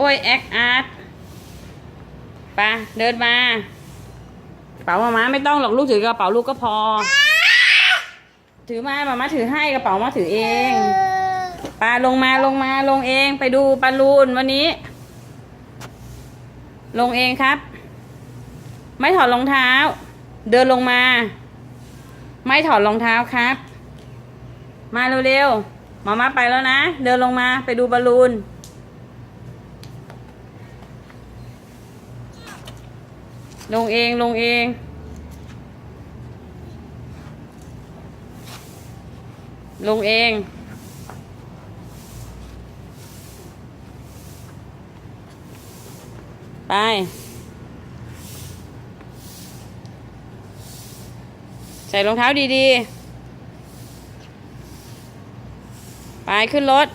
โอ้ยแอคอาร์ตไปเดินมาเป๋ามาม้าไม่ต้องหรอกลูกถือกระเป๋าลูกก็พอ ถือมามามาถือให้กระเป๋ามาถือเองปาลงมาลงมาลงเองไปดูบอลลูนวันนี้ ลงเองครับ ไม่ถอดรองเท้า เดินลงมา ไม่ถอดรองเท้าครับ มาเร็วๆหมามาไปแล้วนะ เดินลงมาไปดูบอลลูน ลงเองลงเองลงเอง ไป ใส่รองเท้าดีๆ ไปขึ้นรถ